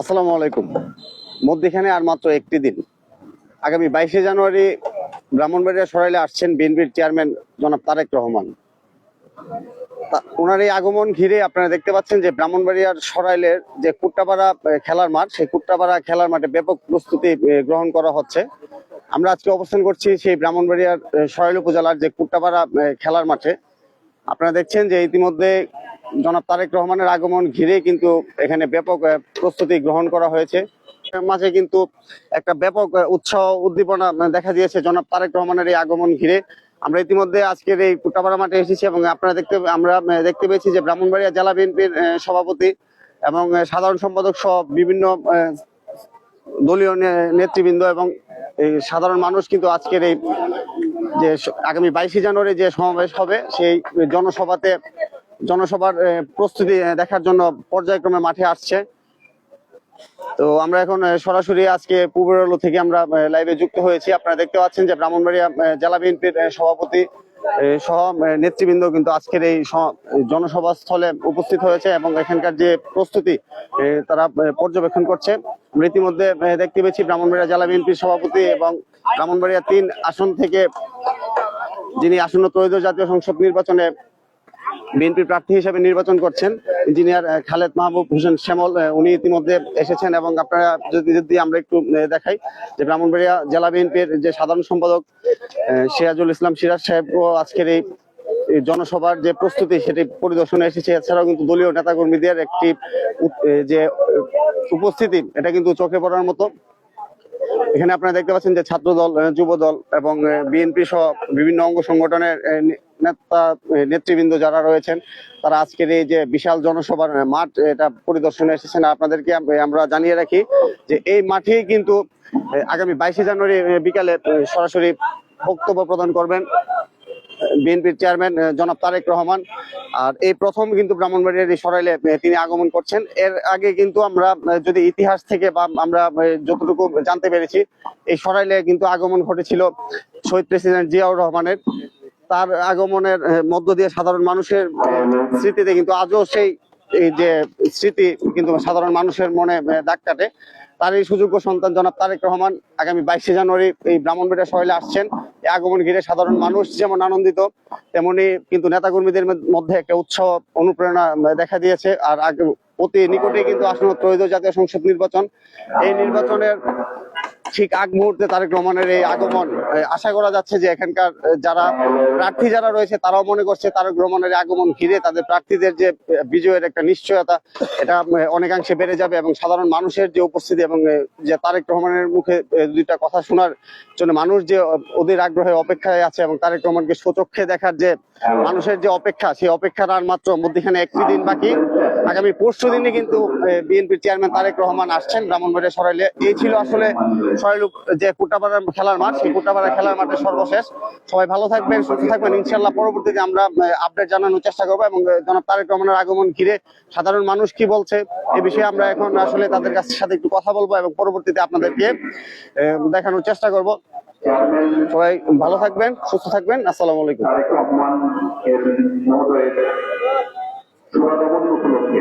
আসসালামু আলাইকুম। মধ্যখানে আর মাত্র একটি দিন। আগামী বাইশে জানুয়ারি ব্রাহ্মণবাড়িয়া সরাইলে আসছেন বিএনপির চেয়ারম্যান জনাব তারেক রহমান। ওনার এই আগমন ঘিরে আপনারা দেখতে পাচ্ছেন যে ব্রাহ্মণবাড়িয়ার সরাইলের যে কুট্টাপাড়া খেলার মাঠ, সেই কুট্টাপাড়া খেলার মাঠে ব্যাপক প্রস্তুতি গ্রহণ করা হচ্ছে। আমরা আজকে অবস্থান করছি সেই ব্রাহ্মণবাড়িয়ার সরাইল উপজেলার যে কুট্টাপাড়া খেলার মাঠে। আপনারা দেখছেন যে ইতিমধ্যে জনাব তারেক রহমানের আগমন ঘিরে কিন্তু এখানে ব্যাপক প্রস্তুতি গ্রহণ করা হয়েছে। মাঝে কিন্তু একটা ব্যাপক উৎসাহ, উদ্দীপনা দেখা দিয়েছে জনাব তারেক রহমানের এই আগমন ঘিরে। আমরা ইতিমধ্যে আজকের এই কুটাপাড়া মাঠে এসেছি এবং আপনারা দেখতে, আমরা দেখতে পেয়েছি যে ব্রাহ্মণবাড়িয়া জেলা বিএনপির সভাপতি এবং সাধারণ সম্পাদক সহ বিভিন্ন দলীয় নেতৃবৃন্দ এবং সাধারণ মানুষ কিন্তু আজকের এই যে আগামী বাইশে জানুয়ারি যে সমাবেশ হবে, সেই জনসভাতে জনসভার প্রস্তুতি দেখার জন্য পর্যায়ক্রমে মাঠে আসছে। তো আমরা এখন সরাসরি আজকে পূর্বরলো থেকে আমরা লাইভে যুক্ত হয়েছি। আপনারা দেখতে পাচ্ছেন যে ব্রাহ্মণবাড়িয়া জেলা বিএনপির সভাপতি সহ নেতৃবৃন্দ কিন্তু আজকের এই জনসভা স্থলে উপস্থিত হয়েছে এবং এখানকার যে প্রস্তুতি তারা পর্যবেক্ষণ করছে। ইতিমধ্যে দেখতে পেয়েছি ব্রাহ্মণবাড়িয়া জেলা বিএনপির সভাপতি এবং ব্রাহ্মণবাড়িয়া তিন আসন থেকে যিনি আসন্ন ত্রয়োদশ জাতীয় সংসদ নির্বাচনে বিএনপি প্রার্থী হিসেবে নির্বাচন করছেন ইঞ্জিনিয়ার খালেদ মাহবুব হোসেন শ্যামল উনি ইতিমধ্যে এসেছেন এবং আপনারা যদি যদি আমরা একটু দেখাই যে ব্রাহ্মণবাড়িয়া জেলা বিএনপির যে সাধারণ সম্পাদক সিরাজুল ইসলাম সিরাজ সাহেব আজকের এই জনসভার যে প্রস্তুতি সেটি পরিদর্শনে এসেছে। এছাড়াও কিন্তু দলীয় নেতাকর্মীদের একটি যে, উপস্থিতি, এটা কিন্তু চোখে পড়ার মতো। এখানে আপনারা দেখতে পাচ্ছেন যে ছাত্র দল যুব দল এবং বিএনপি সহ বিভিন্ন অঙ্গ সংগঠনের নেতা নেতৃবৃন্দ যারা রয়েছেন, তারা আজকের এই যে বিশাল জনসভার মাঠ, এটা পরিদর্শনে এসেছেন। আপনাদেরকে আমরা জানিয়ে রাখি যে এই মাঠেই কিন্তু আগামী বাইশে জানুয়ারি বিকালে সরাসরি বক্তব্য প্রদান করবেন বিএনপির চেয়ারম্যান জনাব তারেক রহমান। আর এই প্রথম কিন্তু ব্রাহ্মণবাড়িয়ার এই সরাইলে তিনি আগমন করছেন। এর আগে কিন্তু আমরা যদি ইতিহাস থেকে বা আমরা যতটুকু জানতে পেরেছি, এই সরাইলে কিন্তু আগমন ঘটেছিল শহীদ প্রেসিডেন্ট জিয়াউর রহমানের। তার আগমনের মধ্য দিয়ে সাধারণ মানুষের স্মৃতিতে কিন্তু আজও সেই, এই যে স্মৃতি কিন্তু সাধারণ মানুষের মনে দাগ কাটে। তার এই সুযোগ্য সন্তান জনাব তারেক রহমান আগামী বাইশে জানুয়ারি এই ব্রাহ্মণবাড়িয়া শহরে আসছেন। এই আগমন ঘিরে সাধারণ মানুষ যেমন আনন্দিত, তেমনি কিন্তু নেতাকর্মীদের মধ্যে একটা উৎসাহ, অনুপ্রেরণা দেখা দিয়েছে। আর অতি নিকটে কিন্তু আসন্ন ত্রয়োদশ জাতীয় সংসদ নির্বাচন। এই নির্বাচনের ঠিক আগ মুহূর্তে তারেক রহমানের এই আগমন আশা করা যাচ্ছে যে এখানকার যারা প্রার্থী যারা রয়েছে, তারাও মনে করছে তারেক রহমানের আগমন ঘিরে তাদের প্রার্থীদের যে বিজয়ের একটা নিশ্চয়তা, এটা অনেকাংশে বেড়ে যাবে এবং সাধারণ মানুষের যে উপস্থিতি এবং যে তারেক রহমানের মুখে দুইটা কথা শোনার জন্য মানুষ যে অধীর আগ্রহে অপেক্ষায় আছে এবং তারেক রহমানকে সচক্ষে দেখার যে মানুষের যে অপেক্ষা, সেই অপেক্ষার আর মাত্র মধ্যখানে একটি দিন বাকি। আগামী পরশু দিনে কিন্তু বিএনপির চেয়ারম্যান তারেক রহমান আসছেন ব্রাহ্মণবাড়িয়া সরাইলে। এই ছিল আসলে সরাইল যে কুটাপাড়ার খেলার মাঠ, সেই কুটাপাড়া খেলার মাঠের সর্বশেষ। সবাই ভালো থাকবেন, সুস্থ থাকবেন। ইনশাল্লাহ পরবর্তীতে আমরা আপডেট জানানোর চেষ্টা করব এবং জনাব তারেক রহমানের আগমন ঘিরে সাধারণ মানুষ কি বলছে, এ বিষয়ে আমরা এখন আসলে তাদের কাছ সাথে একটু কথা বলব এবং পরবর্তীতে আপনাদেরকে দেখানোর চেষ্টা করব। সবাই ভালো থাকবেন, সুস্থ থাকবেন। আসসালামু আলাইকুম। মহোদয়ের শুভাগমন উপলক্ষে।